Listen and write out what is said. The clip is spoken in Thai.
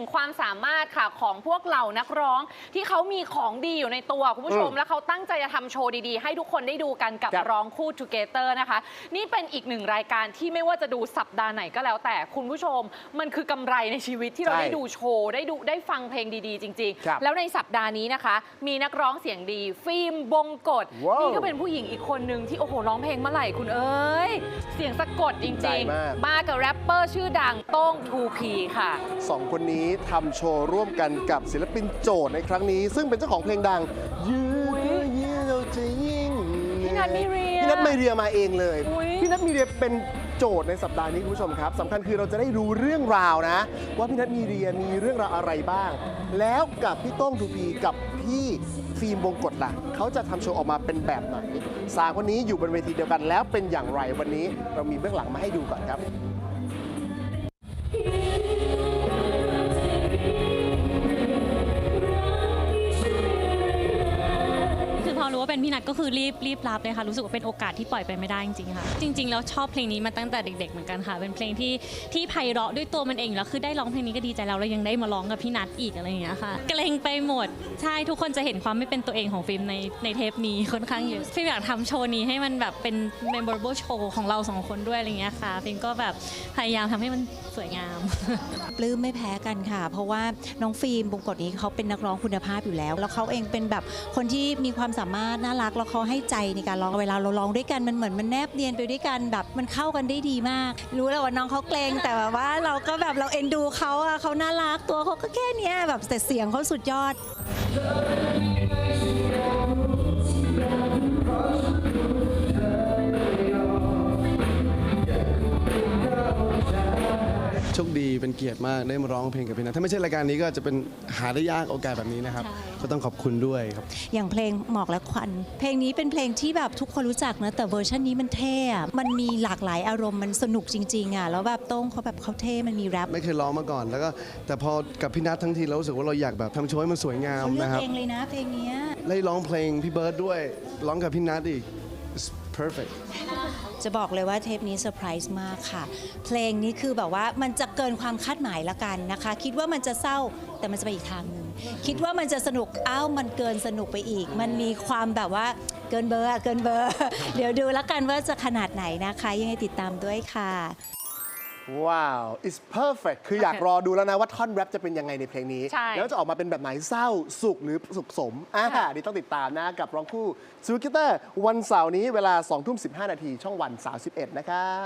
งความสามารถค่ะของพวกเหล่านักร้องที่เขามีของดีอยู่ในตัวคุณผู้ชมอืมแล้วเขาตั้งใจจะทำโชว์ดีๆ ให้ทุกคนได้ดูกันกับครับร้องคู่ Together นะคะ นี่เป็นอีกหนึ่งรายการที่ไม่ว่าจะดูสัปดาห์ไหนก็แล้วแต่คุณผู้ชม มันคือกำไรในชีวิตที่เราใช่ได้ดูโชว์ได้ดูได้ฟังเพลงดีๆ จริง ครับๆ แล้วในสัปดาห์นี้นะคะ มีนักร้องเสียงดี ฟิล์มบงกฎว้าวนี่ก็เป็นผู้หญิงอีกคนหนึ่งที่โอ้โหร้องเพลงเมื่อไหร่คุณเอ้ยเสียงสะกดจใจริงมาก ๆ มากับแรปเปอร์ชื่อดังโต้ง 2P ค่ะ สองคนนี้ทำโชว์ร่วมกันกับศิลปินโจทย์ในครั้งนี้ ซึ่งเป็นเจ้าของเพลงดังยืดยืดเราจะยิ่งพี่นัทมีเรียพี่นัทมีเรียมาเองเลยอุ๊ย พี่นัทมีเรียเป็นโจทย์ในสัปดาห์นี้คุณผู้ชมครับสำคัญคือเราจะได้รู้เรื่องราวนะ ว่าพี่นัทมีเรียมีเรื่องราวอะไรบ้าง แล้วกับพี่โต้งทูพีกับพี่ฟิล์มบงกฎล่ะเขาจะทำโชว์ออกมาเป็นแบบไหนสามคนนี้อยู่บนเวทีเดียวกันแล้วเป็นอย่างไรวันนี้ เรามีเบื้องหลังมาให้ดูก่อนครับ เป็นพี่นัทก็คือรีบรีบรับเลยค่ะรู้สึกว่าเป็นโอกาสที่ปล่อยไปไม่ได้จริงๆค่ะจริง ๆ แล้วชอบเพลงนี้มาตั้งแต่เด็ก ๆ เหมือนกันค่ะ เป็นเพลงที่ที่ไพเราะด้วยตัวมันเองแล้วคือได้ร้องเพลงนี้ก็ดีใจแล้วเรายังได้มาร้องกับพี่นัทอีกอะไรอย่างเงี้ยค่ะเกรงไปหมดใช่ทุกคนจะเห็นความไม่เป็นตัวเองของฟิล์มในในเทปนี้ค่อนข้างเยอะฟิล์มอยากทำโชว์นี้ให้มันแบบเป็น memorable show ของเราสองคนด้วยอะไรอย่างเงี้ยค่ะฟิล์มก็แบบพยายามทำให้มันสวยงาม ปลื้มไม่แพ้กันค่ะ เพราะว่าน้องฟิล์มบงกฎนี้เขาเป็นนักร้องคุณภาพอยู่แล้ว แล้วเขาเองเป็นแบบคนที่มีความสามารถน่ารักแล้วเขาให้ใจในการร้องเวลาเราร้องด้วยกันมันเหมือนมันแนบเนียนไปด้วยกันแบบมันเข้ากันได้ดีมาก รู้แล้วว่าน้องเขาเกรงแต่แบบว่าเราก็แบบเราเอ็นดูเขาอะเขาน่ารักตัวเขาก็แค่เนี้ยแบบแต่เสียงเขาสุดยอด โชคดีเป็นเกียรติมากได้มาร้องเพลงกับพี่นัทถ้าไม่ใช่รายการนี้ก็จะเป็นหาได้ยากโอกาสแบบนี้นะครับใช่ก็ต้องขอบคุณด้วยครับ อย่างเพลงหมอกและควัน เพลงนี้เป็นเพลงที่แบบทุกคนรู้จักนะแต่เวอร์ชันนี้มันเท่อะมันมีหลากหลายอารมณ์มันสนุกจริงๆอะแล้วแบบโต้งเขาแบบเขาเท่มันมีแรปไม่เคยร้องมาก่อน แล้วก็แต่พอกับพี่นัททั้งทีเรารู้สึกว่าเราอยากแบบทำโชว์ให้มันสวยงามเขาเลือกนะครับเองเลยนะเพลงเนี้ย ได้ร้องเพลงพี่เบิร์ดด้วยร้องกับพี่นัทอีก It's perfect จะบอกเลยว่าเทปนี้เซอร์ไพรส์มากค่ะ เพลงนี้คือแบบว่ามันจะเกินความคาดหมายละกันนะคะ คิดว่ามันจะเศร้าแต่มันจะไปอีกทางหนึ่งคิดว่ามันจะสนุกอ้าวมันเกินสนุกไปอีก มันมีความแบบว่าเกินเบอร์อะเกินเบอร์ เดี๋ยวดูแล้วกันว่าจะขนาดไหนนะคะ ยังไงติดตามด้วยค่ะ ว้าว it's perfect คืออยากรอดูแล้วนะว่าท่อนแรปจะเป็นยังไงในเพลงนี้ ใช่ แล้วจะออกมาเป็นแบบไหนเศร้าสุขหรือสุขสมอ่าค่ะนี่ต้องติดตามนะกับร้องคู่ซูกิเตอร์ วันเสาร์นี้เวลา2ทุ่ม15 นาทีช่องวัน 31 นะครับ